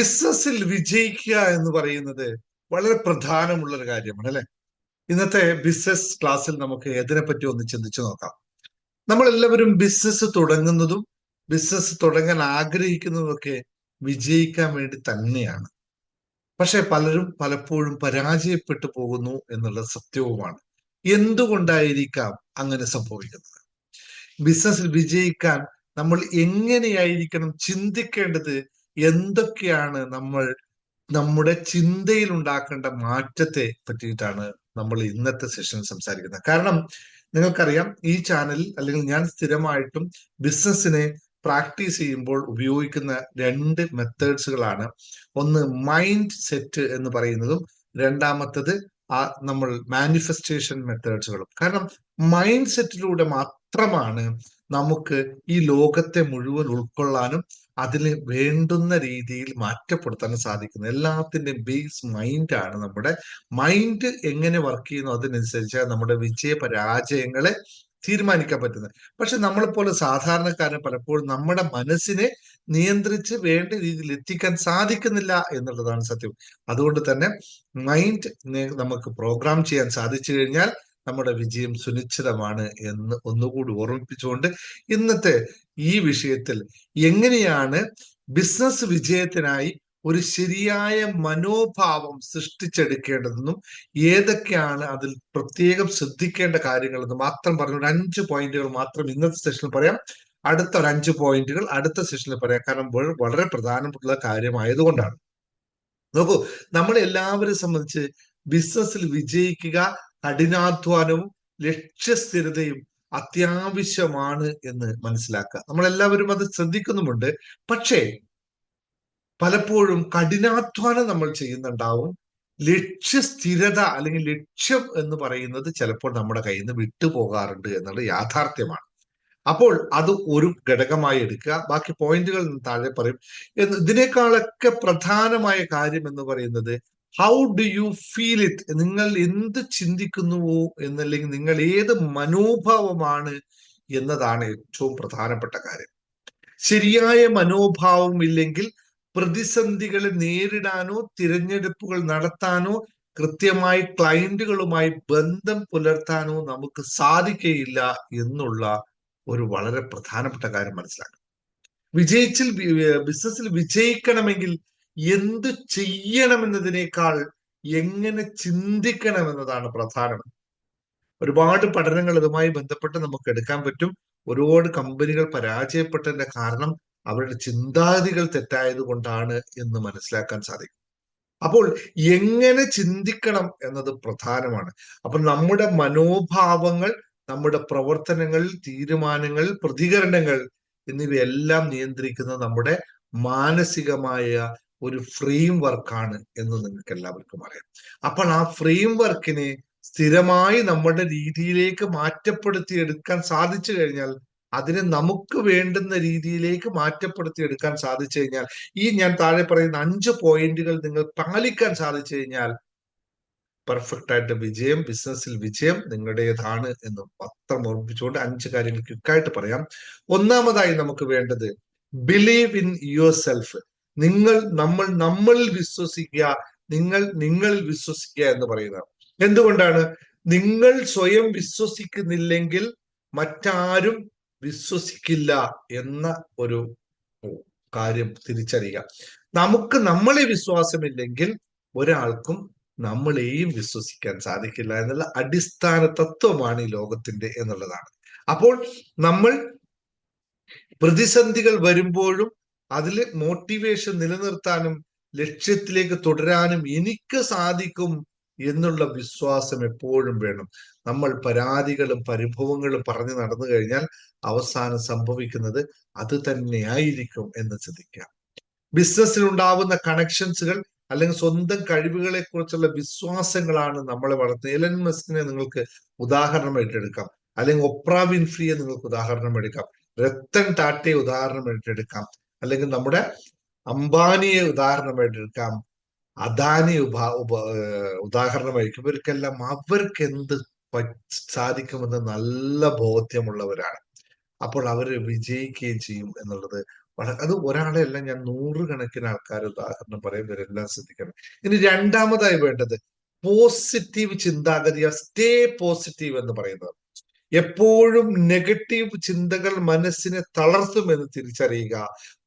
ബിസിനസ്സിൽ വിജയിക്കുക എന്ന് പറയുന്നത് വളരെ പ്രധാനമുള്ള ഒരു കാര്യമാണ് അല്ലെ? ഇന്നത്തെ ബിസിനസ് ക്ലാസ്സിൽ നമുക്ക് ഏതിനെ പറ്റി ഒന്ന് ചിന്തിച്ചു നോക്കാം. നമ്മളെല്ലാവരും ബിസിനസ് തുടങ്ങുന്നതും ബിസിനസ് തുടങ്ങാൻ ആഗ്രഹിക്കുന്നതും വിജയിക്കാൻ വേണ്ടി തന്നെയാണ്. പക്ഷെ പലരും പലപ്പോഴും പരാജയപ്പെട്ടു പോകുന്നു എന്നുള്ള സത്യവുമാണ്. എന്തുകൊണ്ടായിരിക്കാം അങ്ങനെ സംഭവിക്കുന്നത്? ബിസിനസ്സിൽ വിജയിക്കാൻ നമ്മൾ എങ്ങനെയായിരിക്കണം ചിന്തിക്കേണ്ടത് എന്തൊക്കെയാണ് നമ്മൾ നമ്മുടെ ചിന്തയിൽ ഉണ്ടാക്കേണ്ട മാറ്റത്തെ പറ്റിയിട്ടാണ് നമ്മൾ ഇന്നത്തെ സെഷൻ സംസാരിക്കുന്നത്. കാരണം നിങ്ങൾക്കറിയാം ഈ ചാനലിൽ അല്ലെങ്കിൽ ഞാൻ സ്ഥിരമായിട്ടും ബിസിനസ്സിനെ പ്രാക്ടീസ് ചെയ്യുമ്പോൾ ഉപയോഗിക്കുന്ന രണ്ട് മെത്തേഡ്സുകളാണ് ഒന്ന് മൈൻഡ് സെറ്റ് എന്ന് പറയുന്നതും രണ്ടാമത്തത് ആ നമ്മൾ മാനിഫെസ്റ്റേഷൻ മെത്തേഡ്സുകളും കാരണം മൈൻഡ് സെറ്റിലൂടെ മാത്രമാണ് നമുക്ക് ഈ ലോകത്തെ മുഴുവൻ ഉൾക്കൊള്ളാനും അതിന് വേണ്ടുന്ന രീതിയിൽ മാറ്റപ്പെടുത്താനും സാധിക്കുന്നത്. എല്ലാത്തിന്റെയും ബേസ് മൈൻഡാണ് നമ്മുടെ. മൈൻഡ് എങ്ങനെ വർക്ക് ചെയ്യുന്നു അതിനനുസരിച്ച് നമ്മുടെ വിജയ പരാജയങ്ങളെ തീരുമാനിക്കാൻ പറ്റുന്നത്. പക്ഷെ നമ്മളെപ്പോലെ സാധാരണക്കാരന് പലപ്പോഴും നമ്മുടെ മനസ്സിനെ നിയന്ത്രിച്ച് വേണ്ട രീതിയിൽ എത്തിക്കാൻ സാധിക്കുന്നില്ല എന്നുള്ളതാണ് സത്യം. അതുകൊണ്ട് തന്നെ മൈൻഡ് നമുക്ക് പ്രോഗ്രാം ചെയ്യാൻ സാധിച്ചു കഴിഞ്ഞാൽ നമ്മുടെ വിജയം സുനിശ്ചിതമാണ് എന്ന് ഒന്നുകൂടി ഓർമ്മിപ്പിച്ചുകൊണ്ട് ഇന്നത്തെ ഈ വിഷയത്തിൽ എങ്ങനെയാണ് ബിസിനസ് വിജയത്തിനായി ഒരു ശരിയായ മനോഭാവം സൃഷ്ടിച്ചെടുക്കേണ്ടതെന്നും ഏതൊക്കെയാണ് അതിൽ പ്രത്യേകം ശ്രദ്ധിക്കേണ്ട കാര്യങ്ങളെന്ന് മാത്രം പറഞ്ഞ ഒരു അഞ്ച് പോയിന്റുകൾ മാത്രം ഇന്നത്തെ സെഷനിൽ പറയാം. അടുത്ത ഒരു അഞ്ച് പോയിന്റുകൾ അടുത്ത സെഷനിൽ പറയാം. കാരണം വളരെ പ്രധാനപ്പെട്ട കാര്യമായതുകൊണ്ടാണ്. നോക്കൂ നമ്മളെല്ലാവരും സംബന്ധിച്ച് ബിസിനസ്സിൽ വിജയിക്കുക കഠിനാധ്വാനവും ലക്ഷ്യസ്ഥിരതയും അത്യാവശ്യമാണ് എന്ന് മനസ്സിലാക്കുക. നമ്മളെല്ലാവരും അത് ശ്രദ്ധിക്കുന്നുമുണ്ട്. പക്ഷേ പലപ്പോഴും കഠിനാധ്വാനം നമ്മൾ ചെയ്യുന്നുണ്ടാവും. ലക്ഷ്യസ്ഥിരത അല്ലെങ്കിൽ ലക്ഷ്യം എന്ന് പറയുന്നത് ചിലപ്പോൾ നമ്മുടെ കയ്യിൽ നിന്ന് വിട്ടുപോകാറുണ്ട് എന്നുള്ള യാഥാർത്ഥ്യമാണ്. അപ്പോൾ അത് ഒരു ഘടകമായി എടുക്കുക. ബാക്കി പോയിന്റുകൾ താഴെ പറയും. ഇതിനേക്കാളൊക്കെ പ്രധാനമായ കാര്യം എന്ന് പറയുന്നത് how do you feel it നിങ്ങൾ എന്ത് ചിന്തിക്കുന്നുവോ എന്നല്ലെങ്കിൽ നിങ്ങൾ ഏത് മനോഭാവമാണ് എന്നതാണ് ഏറ്റവും പ്രധാനപ്പെട്ട കാര്യം. ശരിയായ മനോഭാവം ഇല്ലെങ്കിൽ പ്രതിസന്ധികളെ നേരിടാനോ തിരഞ്ഞെടുപ്പുകൾ നടത്താനോ കൃത്യമായി ക്ലയന്റുകളുമായി ബന്ധം പുലർത്താനോ നമുക്ക് സാധിക്കയില്ല എന്നുള്ള ഒരു വളരെ പ്രധാനപ്പെട്ട കാര്യം മനസ്സിലാക്കണം. വിജയിച്ചിൽ ബിസിനസ്സിൽ വിജയിക്കണമെങ്കിൽ എന്ത് ചെയ്യണമെന്നതിനേക്കാൾ എങ്ങനെ ചിന്തിക്കണം എന്നതാണ് പ്രധാനം. ഒരുപാട് പഠനങ്ങൾ ഇതുമായി ബന്ധപ്പെട്ട് നമുക്ക് എടുക്കാൻ പറ്റും. ഒരുപാട് കമ്പനികൾ പരാജയപ്പെട്ടതിന്റെ കാരണം അവരുടെ ചിന്താഗതികൾ തെറ്റായത് കൊണ്ടാണ് എന്ന് മനസ്സിലാക്കാൻ സാധിക്കും. അപ്പോൾ എങ്ങനെ ചിന്തിക്കണം എന്നത് പ്രധാനമാണ്. അപ്പൊ നമ്മുടെ മനോഭാവങ്ങൾ നമ്മുടെ പ്രവർത്തനങ്ങൾ തീരുമാനങ്ങൾ പ്രതികരണങ്ങൾ എന്നിവയെല്ലാം നിയന്ത്രിക്കുന്ന നമ്മുടെ മാനസികമായ ഒരു ഫ്രെയിം വർക്കാണ് എന്ന് നിങ്ങൾക്ക് എല്ലാവർക്കും അറിയാം. അപ്പോൾ ആ ഫ്രെയിം വർക്കിനെ സ്ഥിരമായി നമ്മുടെ രീതിയിലേക്ക് മാറ്റപ്പെടുത്തി എടുക്കാൻ സാധിച്ചു കഴിഞ്ഞാൽ അതിനെ നമുക്ക് വേണ്ടുന്ന രീതിയിലേക്ക് മാറ്റപ്പെടുത്തി എടുക്കാൻ സാധിച്ചു കഴിഞ്ഞാൽ ഈ ഞാൻ താഴെ പറയുന്ന അഞ്ച് പോയിന്റുകൾ നിങ്ങൾ പാലിക്കാൻ സാധിച്ചു കഴിഞ്ഞാൽ പെർഫെക്റ്റ് ആയിട്ട് വിജയം ബിസിനസ്സിൽ വിജയം നിങ്ങളുടേതാണ് എന്ന് പത്രം ഓർമ്മിപ്പിച്ചുകൊണ്ട് അഞ്ച് കാര്യങ്ങൾ ക്വിക്കായിട്ട് പറയാം. ഒന്നാമതായി നമുക്ക് വേണ്ടത് ബിലീവ് ഇൻ യുവർ സെൽഫ് നിങ്ങൾ നമ്മൾ നമ്മളിൽ വിശ്വസിക്കുക നിങ്ങൾ നിങ്ങളിൽ വിശ്വസിക്കുക എന്ന് പറയുന്നത്. എന്തുകൊണ്ടാണ്? നിങ്ങൾ സ്വയം വിശ്വസിക്കുന്നില്ലെങ്കിൽ മറ്റാരും വിശ്വസിക്കില്ല എന്ന ഒരു കാര്യം തിരിച്ചറിയുക. നമുക്ക് നമ്മളെ വിശ്വാസമില്ലെങ്കിൽ ഒരാൾക്കും നമ്മളെയും വിശ്വസിക്കാൻ സാധിക്കില്ല എന്നുള്ള അടിസ്ഥാന തത്വമാണ് ഈ ലോകത്തിന്റെ എന്നുള്ളതാണ്. അപ്പോൾ നമ്മൾ പ്രതിസന്ധികൾ വരുമ്പോഴും അതിൽ മോട്ടിവേഷൻ നിലനിർത്താനും ലക്ഷ്യത്തിലേക്ക് തുടരാനും എനിക്ക് സാധിക്കും എന്നുള്ള വിശ്വാസം എപ്പോഴും വേണം. നമ്മൾ പരാതികളും പരിഭവങ്ങളും പറഞ്ഞു നടന്നു കഴിഞ്ഞാൽ അവസാനം സംഭവിക്കുന്നത് അത് തന്നെയായിരിക്കും എന്ന് ചിന്തിക്കാം. ബിസിനസ്സിൽ ഉണ്ടാവുന്ന കണക്ഷൻസുകൾ അല്ലെങ്കിൽ സ്വന്തം കഴിവുകളെ കുറിച്ചുള്ള വിശ്വാസങ്ങളാണ് നമ്മളെ വളർത്തുന്നത്. എലൻ മസ്കിനെ നിങ്ങൾക്ക് ഉദാഹരണമായിട്ട് എടുക്കാം അല്ലെങ്കിൽ ഒപ്ര വിൻഫ്രിയെ നിങ്ങൾക്ക് ഉദാഹരണം എടുക്കാം രത്തൻ ടാറ്റയെ ഉദാഹരണം എടുക്കാം അല്ലെങ്കിൽ നമ്മുടെ അംബാനിയെ ഉദാഹരണമായിട്ട് എടുക്കാം. അദാനി ഉപ ഉദാഹരണമായിരിക്കും ഇവർക്കെല്ലാം അവർക്ക് എന്ത് സാധിക്കുമെന്ന് നല്ല ബോധ്യമുള്ളവരാണ്. അപ്പോൾ അവർ വിജയിക്കുകയും ചെയ്യും എന്നുള്ളത് അത് ഒരാളെ ഞാൻ നൂറുകണക്കിന് ആൾക്കാർ ഉദാഹരണം പറയും ഇവരെല്ലാം ശ്രദ്ധിക്കണം. ഇനി രണ്ടാമതായി വേണ്ടത് പോസിറ്റീവ് ചിന്താഗതി സ്റ്റേ പോസിറ്റീവ് എന്ന് പറയുന്നത്. എപ്പോഴും നെഗറ്റീവ് ചിന്തകൾ മനസ്സിനെ തളർത്തുമെന്ന് തിരിച്ചറിയുക.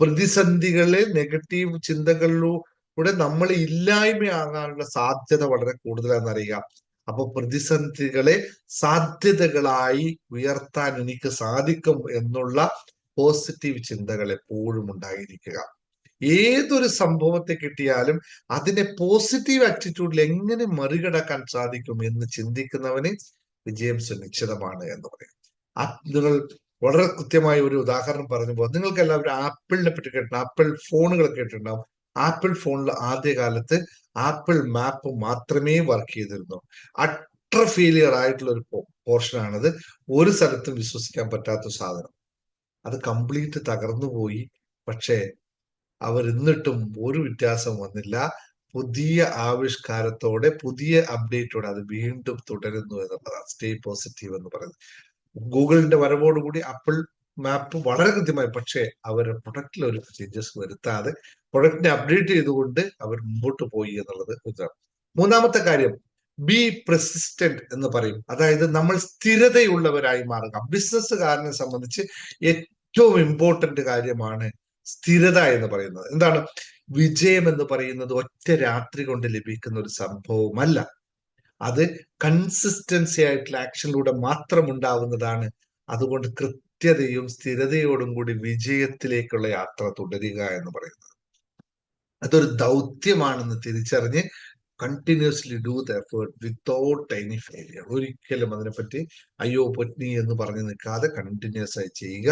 പ്രതിസന്ധികളെ നെഗറ്റീവ് ചിന്തകളിലൂടെ നമ്മൾ ഇല്ലായ്മയാകാനുള്ള സാധ്യത വളരെ കൂടുതലാണെന്ന് അറിയാം അപ്പൊ പ്രതിസന്ധികളെ സാധ്യതകളായി ഉയർത്താൻ എനിക്ക് സാധിക്കും എന്നുള്ള പോസിറ്റീവ് ചിന്തകൾ എപ്പോഴും ഉണ്ടായിരിക്കുക. ഏതൊരു സംഭവത്തെ കിട്ടിയാലും അതിനെ പോസിറ്റീവ് ആറ്റിറ്റ്യൂഡിൽ എങ്ങനെ മറികടക്കാൻ സാധിക്കും എന്ന് ചിന്തിക്കുന്നവന് വിജയം സുനിശ്ചിതമാണ് എന്ന് പറയും. നിങ്ങൾ വളരെ കൃത്യമായ ഒരു ഉദാഹരണം പറഞ്ഞപ്പോൾ നിങ്ങൾക്ക് എല്ലാവരും ആപ്പിളിനെ പറ്റി കേട്ടിട്ടുണ്ട്? ആപ്പിൾ ഫോണുകൾ കേട്ടിട്ടുണ്ടാവും ആപ്പിൾ ഫോണിൽ ആദ്യകാലത്ത് ആപ്പിൾ മാപ്പ് മാത്രമേ വർക്ക് ചെയ്തിരുന്നു. അട്ര ഫെയിലിയർ ആയിട്ടുള്ള ഒരു പോർഷൻ ആണത് ഒരു സ്ഥലത്തും വിശ്വസിക്കാൻ പറ്റാത്ത സാധനം. അത് കംപ്ലീറ്റ് തകർന്നു പോയി. പക്ഷേ അവർ എന്നിട്ടും ഒരു വ്യത്യാസം വന്നില്ല. പുതിയ ആവിഷ്കാരത്തോടെ പുതിയ അപ്ഡേറ്റോടെ അത് വീണ്ടും തുടരുന്നു എന്നുള്ളതാണ്. സ്റ്റേ പോസിറ്റീവ് എന്ന് പറയുന്നത്. ഗൂഗിളിന്റെ വരവോടുകൂടി ആപ്പിൾ മാപ്പ് വളരെ കൃത്യമായി. പക്ഷേ അവരുടെ പ്രൊഡക്റ്റിൽ ഒരു ചേഞ്ചസ് വരുത്താതെ പ്രൊഡക്റ്റിനെ അപ്ഡേറ്റ് ചെയ്തുകൊണ്ട് അവർ മുമ്പോട്ട് പോയി എന്നുള്ളത് ഇതാണ്. മൂന്നാമത്തെ കാര്യം ബി പ്രസിസ്റ്റന്റ് എന്ന് പറയും. അതായത് നമ്മൾ സ്ഥിരതയുള്ളവരായി മാറുക. ബിസിനസ്സുകാരനെ സംബന്ധിച്ച് ഏറ്റവും ഇമ്പോർട്ടന്റ് കാര്യമാണ് സ്ഥിരത എന്ന് പറയുന്നത്. എന്താണ്? വിജയം എന്ന് പറയുന്നത് ഒറ്റ രാത്രി കൊണ്ട് ലഭിക്കുന്ന ഒരു സംഭവമല്ല. അത് കൺസിസ്റ്റൻസി ആയിട്ടുള്ള ആക്ഷനിലൂടെ മാത്രം ഉണ്ടാവുന്നതാണ്. അതുകൊണ്ട് കൃത്യതയും സ്ഥിരതയോടും കൂടി വിജയത്തിലേക്കുള്ള യാത്ര തുടരുക എന്ന് പറയുന്നത്. അതൊരു ദൗത്യമാണെന്ന് തിരിച്ചറിഞ്ഞ് continuously do the effort without any failure ഒരിക്കലും അതിനെപ്പറ്റി അയ്യോ പൊറ്റ്നി എന്ന് പറഞ്ഞു നിൽക്കാതെ കണ്ടിന്യൂസ് ആയി ചെയ്യുക.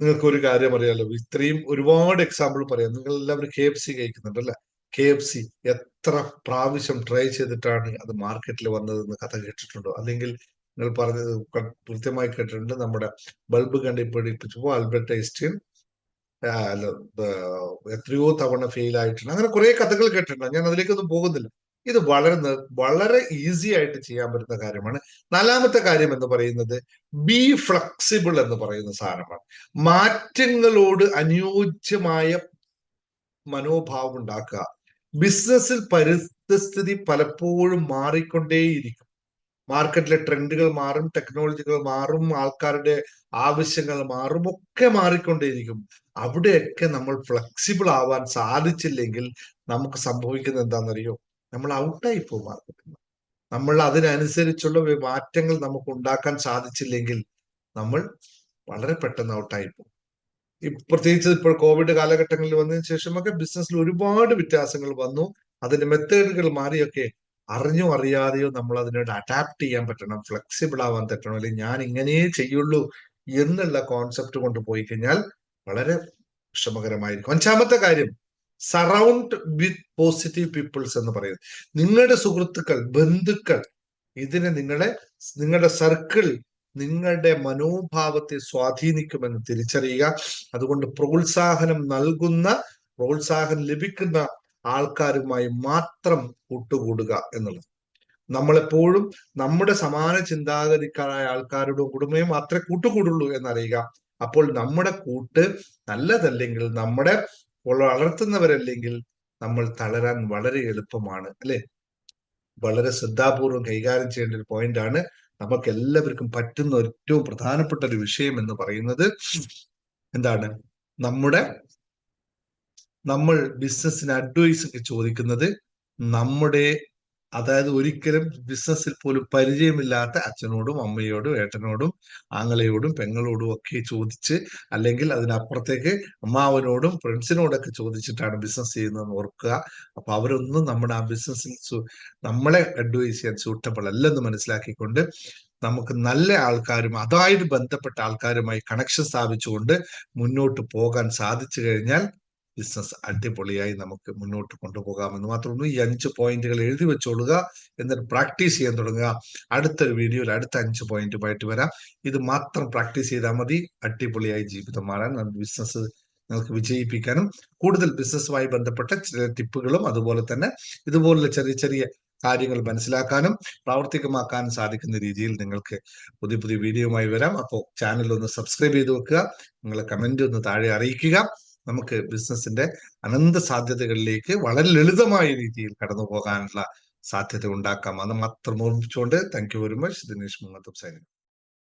നിങ്ങൾക്ക് ഒരു കാര്യം അറിയാലോ? ഇത്രയും ഒരുപാട് എക്സാമ്പിൾ പറയാം. നിങ്ങൾ എല്ലാവരും കെ എഫ് സി കഴിക്കുന്നുണ്ടല്ലേ? കെ എഫ് സി എത്ര പ്രാവശ്യം ട്രൈ ചെയ്തിട്ടാണ് അത് മാർക്കറ്റിൽ വന്നതെന്ന് കഥ കേട്ടിട്ടുണ്ടോ? അല്ലെങ്കിൽ നിങ്ങൾ പറഞ്ഞത് കൃത്യമായി കേട്ടിട്ടുണ്ട്. നമ്മുടെ ബൾബ് കണ്ടുപിടിപ്പിച്ചപ്പോ ആൽബർട്ട് ഐസ്റ്റീൻ എത്രയോ തവണ ഫെയിൽ ആയിട്ടുണ്ട്. അങ്ങനെ കുറെ കഥകൾ കേട്ടിട്ടുണ്ട്. ഞാൻ അതിലേക്കൊന്നും പോകുന്നില്ല. ഇത് വളരെ വളരെ ഈസി ആയിട്ട് ചെയ്യാൻ പറ്റുന്ന കാര്യമാണ്. നാലാമത്തെ കാര്യം എന്ന് പറയുന്നത് ബി ഫ്ലെക്സിബിൾ എന്ന് പറയുന്ന സാധനമാണ്. മാറ്റങ്ങളോട് അനുയോജ്യമായ മനോഭാവം ഉണ്ടാക്കുക. ബിസിനസ്സിൽ പരിസ്ഥിതി പലപ്പോഴും മാറിക്കൊണ്ടേയിരിക്കും. മാർക്കറ്റിലെ ട്രെൻഡുകൾ മാറും ടെക്നോളജികൾ മാറും ആൾക്കാരുടെ ആവശ്യങ്ങൾ മാറും ഒക്കെ മാറിക്കൊണ്ടേയിരിക്കും. അവിടെയൊക്കെ നമ്മൾ ഫ്ലെക്സിബിൾ ആവാൻ സാധിച്ചില്ലെങ്കിൽ നമുക്ക് സംഭവിക്കുന്നത് എന്താണെന്നറിയോ? നമ്മൾ ഔട്ടായി പോകും മാർക്കറ്റിൽ നമ്മൾ അതിനനുസരിച്ചുള്ള മാറ്റങ്ങൾ നമുക്ക് ഉണ്ടാക്കാൻ സാധിച്ചില്ലെങ്കിൽ നമ്മൾ വളരെ പെട്ടെന്ന് ഔട്ടായി പോകും. പ്രത്യേകിച്ച് ഇപ്പോൾ കോവിഡ് കാലഘട്ടങ്ങളിൽ വന്നതിന് ശേഷമൊക്കെ ബിസിനസ്സിൽ ഒരുപാട് വ്യത്യാസങ്ങൾ വന്നു. അതിന്റെ മെത്തേഡുകൾ മാറിയൊക്കെ അറിഞ്ഞോ അറിയാതെയോ നമ്മൾ അതിനോട് അഡാപ്റ്റ് ചെയ്യാൻ പറ്റണം ഫ്ലെക്സിബിൾ ആവാൻ പറ്റണം അല്ലെങ്കിൽ ഞാൻ ഇങ്ങനെയേ ചെയ്യുള്ളൂ എന്നുള്ള കോൺസെപ്റ്റ് കൊണ്ട് പോയി കഴിഞ്ഞാൽ വളരെ വിഷമകരമായിരിക്കും. അഞ്ചാമത്തെ കാര്യം സറൗണ്ട് വിത്ത് പോസിറ്റീവ് പീപ്പിൾസ് എന്ന് പറയുന്നത്. നിങ്ങളുടെ സുഹൃത്തുക്കൾ ബന്ധുക്കൾ ഇതിനെ നിങ്ങളെ നിങ്ങളുടെ സർക്കിൾ നിങ്ങളുടെ മനോഭാവത്തെ സ്വാധീനിക്കുമെന്ന് തിരിച്ചറിയുക. അതുകൊണ്ട് പ്രോത്സാഹനം നൽകുന്ന പ്രോത്സാഹനം ലഭിക്കുന്ന ആൾക്കാരുമായി മാത്രം കൂട്ടുകൂടുക എന്നുള്ളത്. നമ്മളെപ്പോഴും നമ്മുടെ സമാന ചിന്താഗതിക്കാരായ ആൾക്കാരുടെ കുടുംബയും മാത്രമേ കൂട്ടുകൂടുള്ളൂ എന്നറിയുക. അപ്പോൾ നമ്മുടെ കൂട്ട് നല്ലതല്ലെങ്കിൽ നമ്മുടെ വളർത്തുന്നവരല്ലെങ്കിൽ നമ്മൾ തളരാൻ വളരെ എളുപ്പമാണ്. അല്ലെ? വളരെ ശ്രദ്ധാപൂർവം കൈകാര്യം ചെയ്യേണ്ട ഒരു പോയിന്റ് ആണ്. നമുക്ക് എല്ലാവർക്കും പറ്റുന്ന ഏറ്റവും പ്രധാനപ്പെട്ട ഒരു വിഷയം എന്ന് പറയുന്നത് എന്താണ്? നമ്മുടെ നമ്മൾ ബിസിനസ്സിന് അഡ്വൈസ് ഒക്കെ ചോദിക്കുന്നത് നമ്മുടെ അതായത് ഒരിക്കലും ബിസിനസ്സിൽ പോലും പരിചയമില്ലാത്ത അച്ഛനോടും അമ്മയോടും ഏട്ടനോടും ആങ്ങളയോടും പെങ്ങളോടും ഒക്കെ ചോദിച്ച് അല്ലെങ്കിൽ അതിനപ്പുറത്തേക്ക് അമ്മാവനോടും ഫ്രണ്ട്സിനോടൊക്കെ ചോദിച്ചിട്ടാണ് ബിസിനസ് ചെയ്യുന്നതെന്ന് ഓർക്കുക. അപ്പൊ അവരൊന്നും നമ്മുടെ ആ ബിസിനസ്സിൽ നമ്മളെ അഡ്വൈസ് ചെയ്യാൻ സൂട്ടബിൾ അല്ലെന്ന് മനസ്സിലാക്കിക്കൊണ്ട് നമുക്ക് നല്ല ആൾക്കാരും അതായിട്ട് ബന്ധപ്പെട്ട ആൾക്കാരുമായി കണക്ഷൻ സ്ഥാപിച്ചുകൊണ്ട് മുന്നോട്ട് പോകാൻ സാധിച്ചു കഴിഞ്ഞാൽ ബിസിനസ് അടിപൊളിയായി നമുക്ക് മുന്നോട്ട് കൊണ്ടുപോകാമെന്ന് മാത്രമല്ല ഈ അഞ്ച് പോയിന്റുകൾ എഴുതി വെച്ചോളുക എന്നിട്ട് പ്രാക്ടീസ് ചെയ്യാൻ തുടങ്ങുക. അടുത്തൊരു വീഡിയോയിൽ അടുത്ത അഞ്ച് പോയിന്റുമായിട്ട് വരാം. ഇത് മാത്രം പ്രാക്ടീസ് ചെയ്താൽ മതി. അടിപൊളിയായി ജീവിതം മാറാൻ ബിസിനസ് നിങ്ങൾക്ക് വിജയിപ്പിക്കാനും കൂടുതൽ ബിസിനസ്സുമായി ബന്ധപ്പെട്ട ചില ടിപ്പുകളും അതുപോലെ തന്നെ ഇതുപോലുള്ള ചെറിയ ചെറിയ കാര്യങ്ങൾ മനസ്സിലാക്കാനും പ്രാവർത്തികമാക്കാനും സാധിക്കുന്ന രീതിയിൽ നിങ്ങൾക്ക് പുതിയ പുതിയ വീഡിയോയുമായി വരാം. അപ്പോൾ ചാനൽ ഒന്ന് സബ്സ്ക്രൈബ് ചെയ്ത് വെക്കുക. നിങ്ങളെ കമന്റ് ഒന്ന് താഴെ അറിയിക്കുക. നമുക്ക് ബിസിനസിന്റെ അനന്ത സാധ്യതകളിലേക്ക് വളരെ ലളിതമായ രീതിയിൽ കടന്നു പോകാനുള്ള സാധ്യത ഉണ്ടാക്കാം. അത് മാത്രം ഓർമ്മിച്ചുകൊണ്ട് thank you very much Dinesh മുങ്ങത്തും സൈനിക.